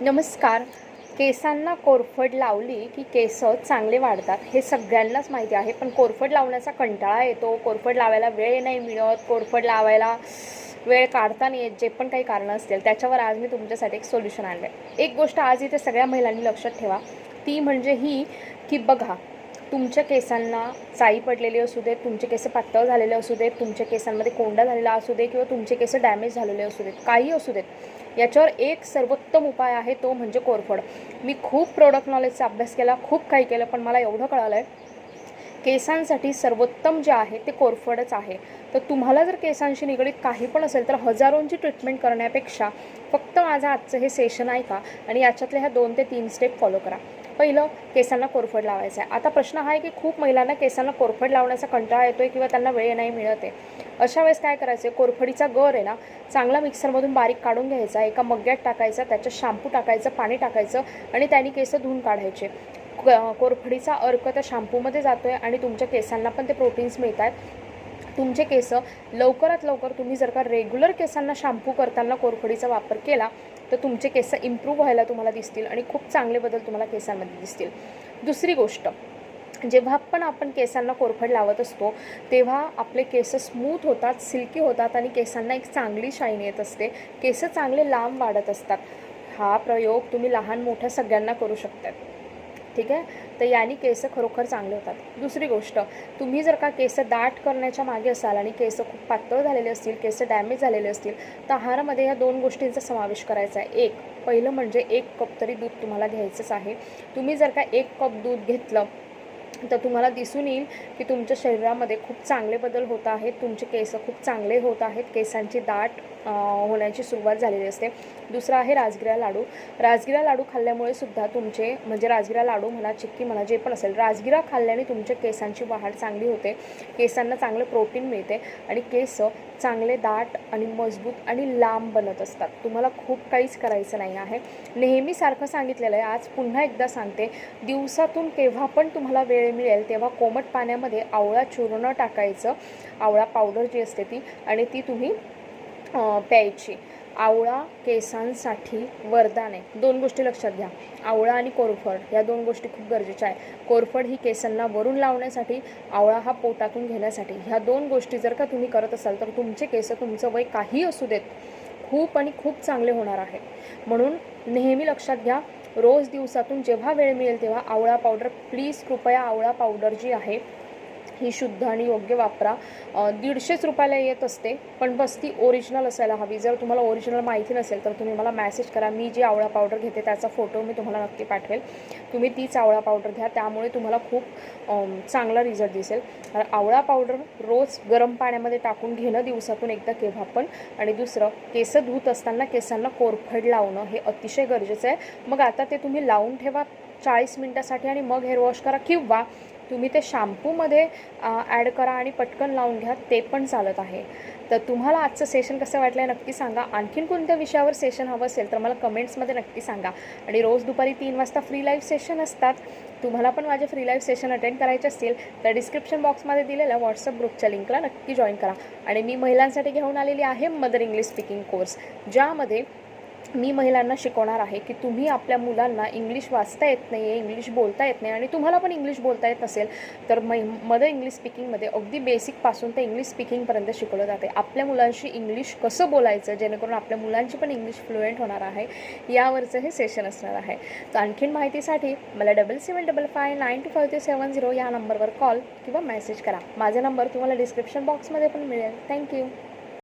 नमस्कार. केसांना कोरफड लावली की केस चांगले वाढतात हे सगळ्यांनाच माहिती आहे. पण कोरफड लावण्याचा कंटाळा येतो. कोरफड लावायला वेळ नाही मिळत. कोरफड लावायला वेळ काढता नाही येत. जे पण काही कारणं असतील त्याच्यावर आज मी तुमच्यासाठी एक सोल्युशन आणलं आहे एक गोष्ट आज इथे सगळ्या महिलांनी लक्षात ठेवा. ती म्हणजे ही की बघा तुमच्या केसांना चाई पडलेली असू देत तुमचे केस पातळ झालेले असू देत तुमच्या केसांमध्ये कोंडा झालेला असू दे किंवा तुमचे केस डॅमेज झालेले असू देत काही असू देत. याच्यावर एक सर्वोत्तम उपाय आहे तो म्हणजे कोरफड. मी खूप प्रोडक्ट नॉलेजचा अभ्यास केला खूप काही केलं पण मला एवढं कळालं आहे केसांसाठी सर्वोत्तम जे आहे ते कोरफडच आहे. तर तुम्हाला जर केसांशी निगडीत काही पण असेल तर हजारोंची ट्रीटमेंट करण्यापेक्षा फक्त माझं आजचं हे सेशन ऐका आणि याच्यातल्या ह्या दोन ते तीन स्टेप फॉलो करा. पहिलं केसांना कोरफड लावायचं आहे. आता प्रश्न हा आहे की खूप महिलांना केसांना कोरफड लावण्याचा कंटाळा येतो आहे किंवा त्यांना वेळ नाही मिळत आहे. अशा वेळेस काय करायचं? आहे कोरफडीचा गर आहे ना चांगला मिक्सरमधून बारीक काढून घ्यायचा एका मग्ग्यात टाकायचा त्याच्यात शॅम्पू टाकायचं पाणी टाकायचं आणि त्याने केस धुवून काढायचे. क- कोरफडीचा अर्क त्या शॅम्पूमध्ये जातो आहे आणि तुमच्या केसांना पण ते प्रोटीन्स मिळत आहेत तुमचे केस लवकरात लवकर तुम्ही जर का रेग्युलर केसांना शॅम्पू करताना कोरफडीचा वापर केला तर तुमचे केस इम्प्रूव्ह व्हायला तुम्हाला दिसतील आणि खूप चांगले बदल तुम्हाला केसांमध्ये दिसतील. दुसरी गोष्ट जेव्हा पण आपण केसांना कोरफड लावत असतो तेव्हा आपले केस स्मूथ होतात सिल्की होतात आणि केसांना एक चांगली शाईन येत असते. केस चांगले लांब वाढत असतात. हा प्रयोग तुम्ही लहान मोठ्या सगळ्यांना करू शकतात. ठीक आहे? तर याने केस खरोखर चांगले होतात. दुसरी गोष्ट तुम्ही जर का केस दाट करण्याच्या मागे असाल आणि केस खूप पातळ झालेले असतील केस डॅमेज झालेले असतील तर आहारामध्ये या दोन गोष्टींचा समावेश करायचा आहे. एक पहिलं म्हणजे एक कप तरी दूध तुम्हाला घ्यायचंच आहे. तुम्ही जर का एक कप दूध घेतलं तर तुम्हाला दिसून येईल की तुमच्या शरीरामध्ये खूप चांगले बदल होत आहेत. तुमचे केस खूप चांगले होत आहेत. केसांची दाट होण्याची सुरुवात झालेली असते. दुसरा आहे राजगिरा लाडू. राजगिरा लाडू खाल्ल्यामुळे सुद्धा तुमचे म्हणजे राजगिरा लाडू म्हणा चिक्की म्हणा जे पण असेल राजगिरा खाल्ल्याने तुमच्या केसांची वाढ चांगली होते. केसांना चांगलं प्रोटीन मिळते आणि केस चांगले दाट आणि मजबूत आणि लांब बनत असतात. तुम्हाला खूप काहीच करायचं नाही आहे. नेहमी सारखं सांगितलेलं आहे. आज पुन्हा एकदा सांगते. दिवसातून केव्हा पण तुम्हाला वेळ मिळेल तेव्हा कोमट पाण्यामध्ये आवळा चूर्ण टाकायचं. आवळा पावडर जी असते ती आणि ती तुम्ही प्यायची. आवळा केसांसाठी वरदान आहे. दोन गोष्टी लक्षात घ्या. आवळा आणि कोरफड ह्या दोन गोष्टी खूप गरजेच्या आहे कोरफड ही केसांना वरून लावण्यासाठी आवळा हा पोटातून घेण्यासाठी ह्या दोन गोष्टी जर का तुम्ही करत असाल तर तुमचे केस तुमचं वय काही असू देत खूप आणि खूप चांगले होणार आहे. म्हणून नेहमी लक्षात घ्या रोज दिवसातून जेव्हा वेळ मिळेल तेव्हा आवळा पावडर प्लीज कृपया आवळा पावडर जी आहे ही शुद्ध आणि योग्य वापरा. दीडशेच रुपयाला येत असते पण बस ती ओरिजिनल असायला हवी. जर तुम्हाला ओरिजिनल माहिती नसेल तर तुम्ही मला मॅसेज करा. मी जी आवळा पावडर घेते त्याचा फोटो मी तुम्हाला नक्की पाठवेल. तुम्ही तीच आवळा पावडर घ्या. त्यामुळे तुम्हाला खूप चांगला रिझल्ट दिसेल. आवळा पावडर रोज गरम पाण्यामध्ये टाकून घेणं दिवसातून एकदा केव्हा पण. आणि दुसरं केस धुत असताना केसांना कोरफड लावणं हे अतिशय गरजेचं आहे. मग आता ते तुम्ही लावून ठेवा. चाळीस मिनटासाठी आणि मग हेअर वॉश करा किंवा तुम्ही ते शॅम्पूमध्ये ॲड करा आणि पटकन लावून घ्या ते पण चालत आहे. तर तुम्हाला आजचं सेशन कसं वाटलं आहे नक्की सांगा. आणखीन कोणत्या विषयावर सेशन हवं असेल तर मला कमेंट्समध्ये नक्की सांगा. आणि रोज दुपारी तीन वाजता फ्री लाईव्ह सेशन असतात. तुम्हाला पण माझे फ्री लाईव्ह सेशन अटेंड करायचे असतील तर डिस्क्रिप्शन बॉक्समध्ये दिलेल्या व्हॉट्सअप ग्रुपच्या लिंकला नक्की जॉईन करा. आणि मी महिलांसाठी घेऊन आलेली आहे मदर इंग्लिश स्पीकिंग कोर्स ज्यामध्ये मी महिलांना शिकवणार आहे की तुम्ही आपल्या मुलांना इंग्लिश वाचता येत नाही आहे इंग्लिश बोलता येत नाही आणि तुम्हाला पण इंग्लिश बोलता येत नसेल तर मै मदर इंग्लिश स्पीकिंगमध्ये अगदी बेसिकपासून ते इंग्लिश स्पीकिंगपर्यंत शिकवलं जाते. आपल्या मुलांशी इंग्लिश कसं बोलायचं? जेणेकरून आपल्या मुलांची पण इंग्लिश फ्लुएंट होणार आहे. यावरचं हे सेशन असणार आहे. तर आणखीन माहितीसाठी मला double seven double five nine two five two seven zero या नंबरवर कॉल किंवा मेसेज करा. माझा नंबर तुम्हाला डिस्क्रिप्शन बॉक्समध्ये पण मिळेल. थँक्यू